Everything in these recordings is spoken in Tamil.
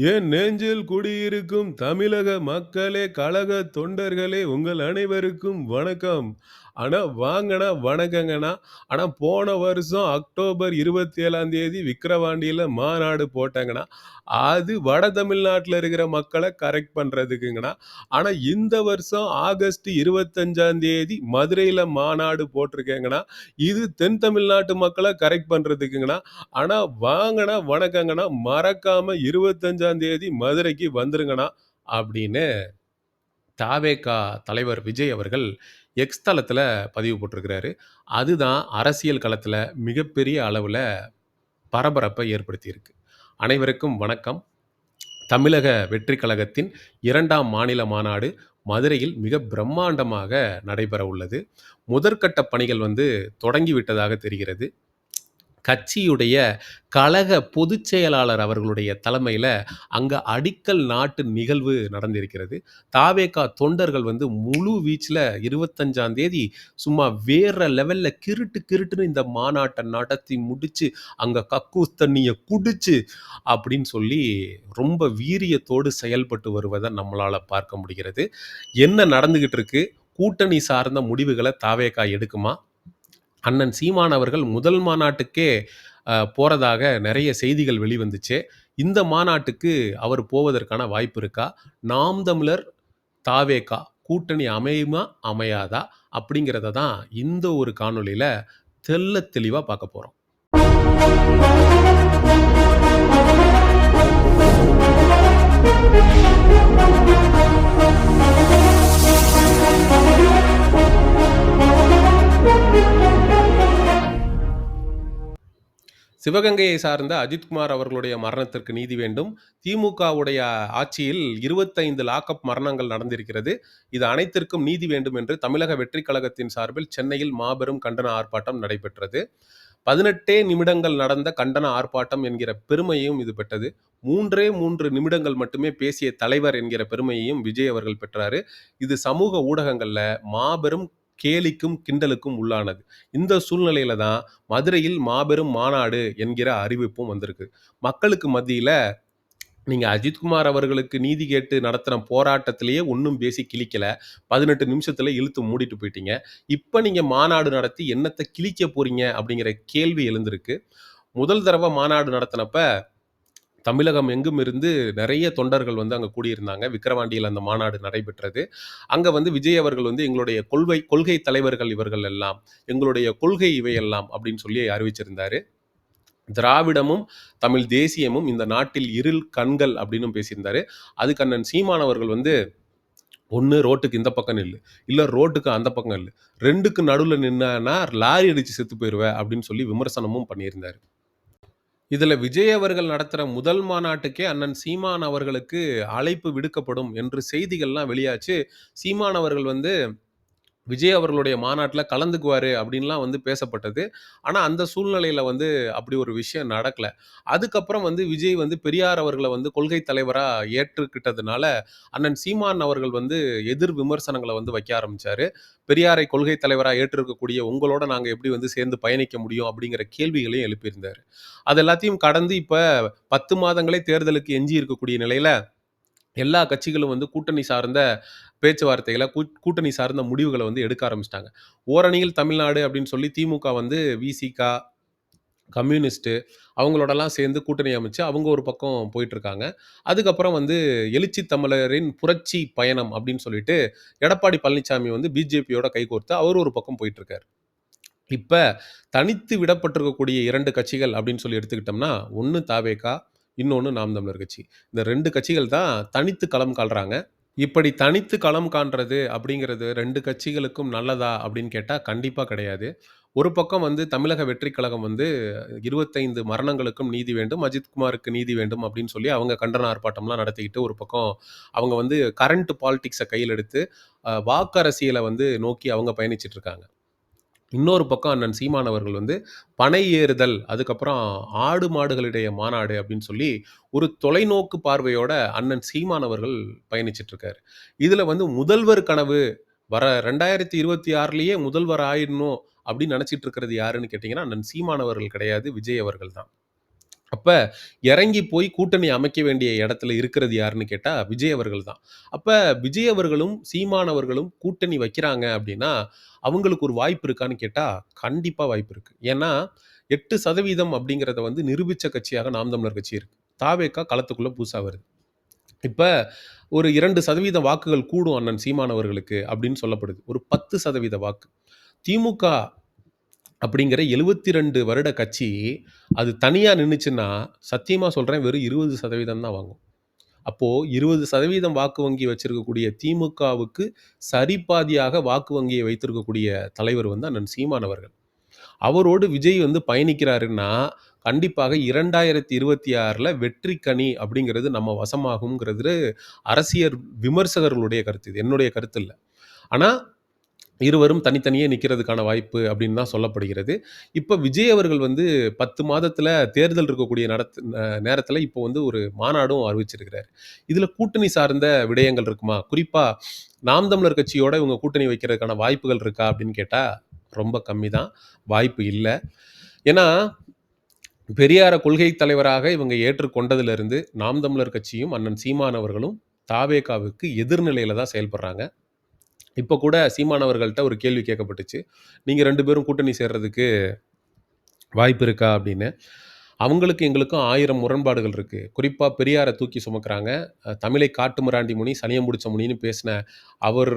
என் நெஞ்சில் குடியிருக்கும் தமிழக மக்களே, கழக தொண்டர்களே, உங்கள் அனைவருக்கும் வணக்கம். ஆனால் வாங்கண்ணா, வணக்கங்கண்ணா. ஆனா போன வருஷம் அக்டோபர் 27ஆம் தேதி விக்கிரவாண்டியில மாநாடு போட்டேங்கண்ணா. அது வட தமிழ்நாட்டுல இருக்கிற மக்கள கரெக்ட் பண்றதுக்குங்கண்ணா. ஆனா இந்த வருஷம் ஆகஸ்ட் 25ஆம் தேதி மதுரையில மாநாடு போட்டிருக்கேங்கண்ணா. இது தென் தமிழ்நாட்டு மக்கள கரெக்ட் பண்றதுக்குங்கண்ணா. ஆனா வாங்கண்ணா, வணக்கங்கண்ணா. மறக்காம 25ஆம் தேதி மதுரைக்கு வந்துருங்கண்ணா. அப்படின்னு தாவேகா தலைவர் விஜய் அவர்கள் எக்ஸ் தளத்தில் பதிவு போட்டிருக்கிறாரு. அதுதான் அரசியல் களத்தில் மிகப்பெரிய அளவில் பரபரப்பை ஏற்படுத்தியிருக்கு. அனைவருக்கும் வணக்கம். தமிழக வெற்றி கழகத்தின் இரண்டாம் மாநில மாநாடு மதுரையில் மிக பிரம்மாண்டமாக நடைபெற உள்ளது. முதற்கட்ட பணிகள் வந்து தொடங்கிவிட்டதாக தெரிகிறது. கட்சியுடைய கழக பொதுச் செயலாளர் அவர்களுடைய தலைமையில் அங்கே அடிக்கல் நாட்டு நிகழ்வு நடந்திருக்கிறது. தாவேகா தொண்டர்கள் வந்து முழு வீச்சில் இருபத்தஞ்சாம் தேதி சும்மா வேற லெவலில் கிருட்டு கிருட்டுன்னு இந்த மாநாட்டை நடத்தி முடித்து அங்கே கக்கூஸ் தண்ணியை குடிச்சு அப்படின்னு சொல்லி ரொம்ப வீரியத்தோடு செயல்பட்டு வருவதை நம்மளால் பார்க்க முடிகிறது. என்ன நடந்துகிட்டு இருக்கு? கூட்டணி சார்ந்த முடிவுகளை தாவேகா எடுக்குமா? அண்ணன் சீமான் அவர்கள் முதல் மாநாட்டுக்கே போகிறதாக நிறைய செய்திகள் வெளிவந்துச்சு இந்த மாநாட்டுக்கு அவர் போவதற்கான வாய்ப்பு இருக்கா? நாம் தமிழர், தாவேக்கா கூட்டணி அமையுமா? அமையாதா? அப்படிங்கிறத தான் இந்த ஒரு காணொலியில் தெல்ல தெளிவாக பார்க்க போறோம். சிவகங்கையை சார்ந்த அஜித்குமார் அவர்களுடைய மரணத்திற்கு நீதி வேண்டும். திமுகவுடைய ஆட்சியில் இருபத்தைந்து லாக்அப் மரணங்கள் நடந்திருக்கிறது. இது அனைத்திற்கும் நீதி வேண்டும் என்று தமிழக வெற்றிக் கழகத்தின் சார்பில் சென்னையில் மாபெரும் கண்டன ஆர்ப்பாட்டம் நடைபெற்றது. 18 நிமிடங்கள் நடந்த கண்டன ஆர்ப்பாட்டம் என்கிற பெருமையையும் இது பெற்றது. 3 3 நிமிடங்கள் மட்டுமே பேசிய தலைவர் என்கிற பெருமையையும் விஜய் அவர்கள் பெற்றாரு. இது சமூக ஊடகங்களில் மாபெரும் கேலிக்கும், கிண்டலுக்கும் உள்ளானது. இந்த சூழ்நிலையில தான் மதுரையில் மாபெரும் மாநாடு என்கிற அறிவிப்பும் வந்திருக்கு. மக்களுக்கு மத்தியில் நீங்கள் அஜித்குமார் அவர்களுக்கு நீதி கேட்டு நடத்தின போராட்டத்திலேயே ஒன்றும் பேசி கிழிக்கல. பதினெட்டு நிமிஷத்தில் இழுத்து மூடிட்டு போயிட்டீங்க. இப்போ நீங்கள் மாநாடு நடத்தி என்னத்தை கிழிக்க போறீங்க? அப்படிங்கிற கேள்வி எழுந்திருக்கு. முதல் தடவை மாநாடு நடத்தினப்ப தமிழகம் எங்கும் இருந்து நிறைய தொண்டர்கள் வந்து அங்கே கூடியிருந்தாங்க. விக்கிரவாண்டியில் அந்த மாநாடு நடைபெற்றது. அங்கே வந்து விஜய் அவர்கள் வந்து எங்களுடைய கொள்கை கொள்கை தலைவர்கள் இவர்கள் எல்லாம். எங்களுடைய கொள்கை இவையெல்லாம் அப்படின்னு சொல்லி அறிவிச்சிருந்தாரு. திராவிடமும், தமிழ் தேசியமும் இந்த நாட்டில் இருள் கண்கள் அப்படின்னும் பேசியிருந்தாரு. அதுக்கு அண்ணன் சீமானவர்கள் வந்து ஒன்று ரோட்டுக்கு இந்த பக்கம் நில்லு. இல்லை ரோட்டுக்கு அந்த பக்கம் நில்லு. 2க்கு நடுவுல நின்னன்னா லாரி அடித்து செத்து போயிடுவேன் அப்படின்னு சொல்லி விமர்சனமும் பண்ணியிருந்தாரு. இதுல விஜய் அவர்கள் நடத்துற முதல் மாநாட்டுக்கே அண்ணன் சீமான் அவர்களுக்கு அழைப்பு விடுக்கப்படும் என்று செய்திகள்லாம் வெளியாச்சு. சீமான் அவர்கள் வந்து விஜய் அவர்களுடைய மாநாட்டில் கலந்துக்குவார் அப்படின்லாம் வந்து பேசப்பட்டது. ஆனால் அந்த சூழ்நிலையில் வந்து அப்படி ஒரு விஷயம் நடக்கல. அதுக்கப்புறம் வந்து விஜய் வந்து பெரியார் அவர்களை வந்து கொள்கை தலைவராக ஏற்றுக்கிட்டதுனால, அண்ணன் சீமான் அவர்கள் வந்து எதிர் விமர்சனங்களை வந்து வைக்க ஆரம்பித்தார் பெரியாரை கொள்கை தலைவராக ஏற்றிருக்கக்கூடிய உங்களோட நாங்கள் எப்படி வந்து சேர்ந்து பயணிக்க முடியும்? அப்படிங்கிற கேள்விகளையும் எழுப்பியிருந்தாரு. அது எல்லாத்தையும் கடந்து இப்போ பத்து மாதங்களே தேர்தலுக்கு எஞ்சி இருக்கக்கூடிய நிலையில் எல்லா கட்சிகளும் வந்து கூட்டணி சார்ந்த பேச்சுவார்த்தைகளை கூ கூட்டணி சார்ந்த முடிவுகளை வந்து எடுக்க ஆரம்பிச்சிட்டாங்க ஓரணியில் தமிழ்நாடு அப்படின்னு சொல்லி திமுக வந்து விசிகா கம்யூனிஸ்ட்டு அவங்களோடலாம் சேர்ந்து கூட்டணி அமைச்சு அவங்க ஒரு பக்கம் போயிட்டுருக்காங்க. அதுக்கப்புறம் வந்து எழுச்சி தமிழரின் புரட்சி பயணம் அப்படின்னு சொல்லிட்டு எடப்பாடி பழனிசாமி வந்து பிஜேபியோட கைகோர்த்து அவர் ஒரு பக்கம் போயிட்டுருக்காரு. இப்போ தனித்து விடப்பட்டிருக்கக்கூடிய இரண்டு கட்சிகள் அப்படின்னு சொல்லி எடுத்துக்கிட்டோம்னா, ஒன்று தாவேகா, இன்னொன்று நாம் தமிழர் கட்சி. இந்த ரெண்டு கட்சிகள் தான் தனித்து களம் காண்றாங்க. இப்படி தனித்து களம் காண்றது அப்படிங்கிறது ரெண்டு கட்சிகளுக்கும் நல்லதா அப்படின்னு கேட்டால் கண்டிப்பாக கிடையாது. ஒரு பக்கம் வந்து தமிழக வெற்றி கழகம் வந்து 25 மரணங்களுக்கும் நீதி வேண்டும், அஜித்குமாருக்கு நீதி வேண்டும் அப்படின்னு சொல்லி அவங்க கண்டன ஆர்ப்பாட்டம்லாம் நடத்திக்கிட்டு ஒரு பக்கம் அவங்க வந்து கரண்ட் பாலிட்டிக்ஸை கையில் எடுத்து வாக்கு அரசியலை வந்து நோக்கி அவங்க பயணிச்சுட்டு இருக்காங்க. இன்னொரு பக்கம் அண்ணன் சீமான் அவர்கள் வந்து பனை ஏறுதல், அதுக்கப்புறம் ஆடு மாடுகளிடையே மாநாடு அப்படின்னு சொல்லி ஒரு தொலைநோக்கு பார்வையோட அண்ணன் சீமான் அவர்கள் பயணிச்சுட்டு இருக்காரு. வந்து முதல்வர் கனவு வர 2026லயே முதல்வர் ஆயிடணும் அப்படின்னு நினச்சிட்டு இருக்கிறது யாருன்னு கேட்டிங்கன்னா அண்ணன் சீமான் அவர்கள் கிடையாது, விஜய் அவர்கள் தான். அப்ப இறங்கி போய் கூட்டணி அமைக்க வேண்டிய இடத்துல இருக்கிறது யாருன்னு கேட்டா விஜய் அவர்கள் தான். அப்ப விஜய் அவர்களும், சீமான் அவர்களும் கூட்டணி வைக்கிறாங்க அப்படின்னா, அவங்களுக்கு ஒரு வாய்ப்பு இருக்கான்னு கேட்டா, கண்டிப்பா வாய்ப்பு இருக்கு. ஏன்னா 8% அப்படிங்கிறத வந்து நிரூபிச்ச கட்சியாக நாம் தமிழர் கட்சி இருக்கு. தாவேகா களத்துக்குள்ள புதுசா வருது. இப்ப ஒரு 2% வாக்குகள் கூடும் அண்ணன் சீமான் அவர்களுக்கு அப்படின்னு சொல்லப்படுது. ஒரு 10% வாக்கு. திமுக அப்படிங்கிற 72 வருட கட்சி, அது தனியா நின்னுச்சுன்னா, சத்தியமா சொல்றேன் வெறும் 20% தான் வாங்கும். அப்போ 20% வாக்கு வங்கி வச்சிருக்கக்கூடிய திமுகவுக்கு சரிபாதியாக வாக்கு வங்கியை வைத்திருக்கக்கூடிய தலைவர் வந்து அண்ணன் சீமான் அவர்கள். அவரோடு விஜய் வந்து பயணிக்கிறாருன்னா, கண்டிப்பாக 2026ல வெற்றி கனி அப்படிங்கிறது நம்ம வசமாகும்ங்கிறது அரசியல் விமர்சகர்களுடைய கருத்து. இது என்னுடைய கருத்து இல்ல. ஆனா, இருவரும் தனித்தனியே நிற்கிறதுக்கான வாய்ப்பு அப்படின்னு தான் சொல்லப்படுகிறது. இப்போ விஜய் அவர்கள் வந்து பத்து மாதத்தில் தேர்தல் இருக்கக்கூடிய நடத் ந இப்போ வந்து ஒரு மாநாடும் அறிவிச்சிருக்கிறார் இதில் கூட்டணி சார்ந்த விடயங்கள் இருக்குமா? குறிப்பாக நாம் தமிழர் கட்சியோட இவங்க கூட்டணி வைக்கிறதுக்கான வாய்ப்புகள் இருக்கா அப்படின்னு கேட்டால் ரொம்ப கம்மி தான். வாய்ப்பு இல்லை ஏன்னா, பெரியார கொள்கை தலைவராக இவங்க ஏற்றுக்கொண்டதிலிருந்து, நாம் தமிழர் கட்சியும், அண்ணன் சீமான் அவர்களும் தாவேகாவுக்கு எதிர்நிலையில தான் செயல்படுறாங்க. இப்போ கூட சீமான் அவர்கள்ட்ட ஒரு கேள்வி கேட்கப்பட்டுச்சு. நீங்கள் ரெண்டு பேரும் கூட்டணி சேர்றதுக்கு வாய்ப்பு இருக்கா அப்படின்னு. அவங்களுக்கு எங்களுக்கும் ஆயிரம் முரண்பாடுகள் இருக்குது குறிப்பாக பெரியாரை தூக்கி சுமக்கிறாங்க தமிழை காட்டு மிராண்டி முனி, சனியம் முடிச்ச முனின்னு பேசின அவர்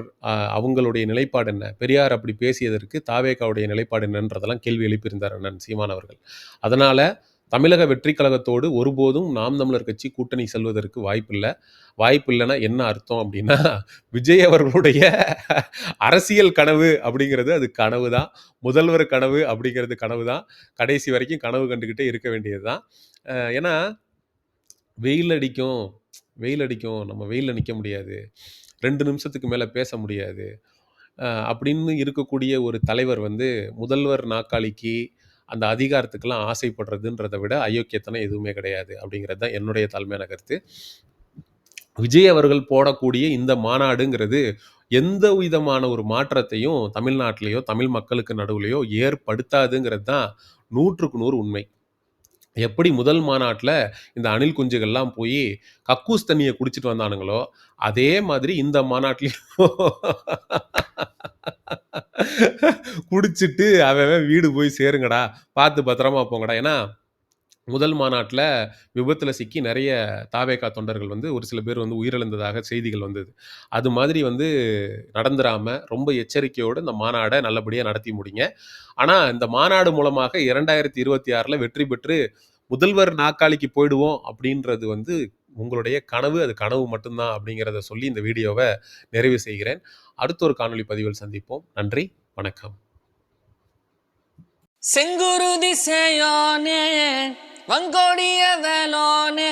அவங்களுடைய நிலைப்பாடு என்ன? பெரியார் அப்படி பேசியதற்கு தாவேகாவுடைய நிலைப்பாடு என்னன்றதெல்லாம் கேள்வி எழுப்பியிருந்தார் அண்ணன் சீமான் அவர்கள். அதனால் தமிழக வெற்றி கழகத்தோடு ஒருபோதும் நாம் தமிழர் கட்சி கூட்டணி செல்வதற்கு வாய்ப்பில்லை வாய்ப்பு என்ன அர்த்தம் அப்படின்னா, விஜய் அவர்களுடைய அரசியல் கனவு அப்படிங்கிறது அது கனவு தான். முதல்வர் கனவு அப்படிங்கிறது கனவு தான். கடைசி வரைக்கும் கனவு கண்டுக்கிட்டே இருக்க வேண்டியது தான். ஏன்னா, வெயில் அடிக்கும், வெயில் அடிக்கும். நம்ம வெயிலில் நிற்க முடியாது. ரெண்டு நிமிஷத்துக்கு மேலே பேச முடியாது. அப்படின்னு இருக்கக்கூடிய ஒரு தலைவர் வந்து முதல்வர் நாக்காளிக்கு அந்த அதிகாரத்துக்கெல்லாம் ஆசைப்படுறதுன்றத விட அயோக்கியத்தனம் எதுவுமே கிடையாது. அப்படிங்கிறது தான் என்னுடைய தலைமையான கருத்து. விஜய் அவர்கள் போடக்கூடிய இந்த மாநாடுங்கிறது எந்த விதமான ஒரு மாற்றத்தையும் தமிழ்நாட்டிலேயோ தமிழ் மக்களுக்கு நடுவுலையோ ஏற்படுத்தாதுங்கிறது தான் 100க்கு 100 உண்மை. எப்படி முதல் மாநாட்டில் இந்த அணில் குஞ்சுகள்லாம் போய் கக்கூஸ் தண்ணியை குடிச்சிட்டு வந்தானுங்களோ, அதே மாதிரி இந்த மாநாட்டிலையும் குடிச்சிட்டு அவன் வீடு போய் சேருங்கடா. பார்த்து பத்திரமா போங்கடா. ஏன்னா, முதல் மாநாட்டில் விபத்தில் சிக்கி நிறைய தாவேகா தொண்டர்கள் வந்து ஒரு சில பேர் வந்து உயிரிழந்ததாக செய்திகள் வந்தது. அது மாதிரி வந்து நடந்துராமல் ரொம்ப எச்சரிக்கையோடு இந்த மாநாடை நல்லபடியாக நடத்தி முடிங்க. ஆனால் இந்த மாநாடு மூலமாக 2026ல வெற்றி பெற்று முதல்வர் நாக்காளிக்கு போயிடுவோம் அப்படின்றது வந்து உங்களுடைய கனவு. அது கனவு மட்டும் தான் அப்படிங்கிறத சொல்லி இந்த வீடியோவை நிறைவு செய்கிறேன். அடுத்த ஒரு காணொளி பதிவில் சந்திப்போம். நன்றி, வணக்கம். செங்குருதி சேயோனே வங்கோடிய வேலோனே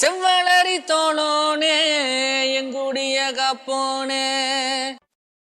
செவ்வளரி தோளோனே எங்குடிய கப்போனே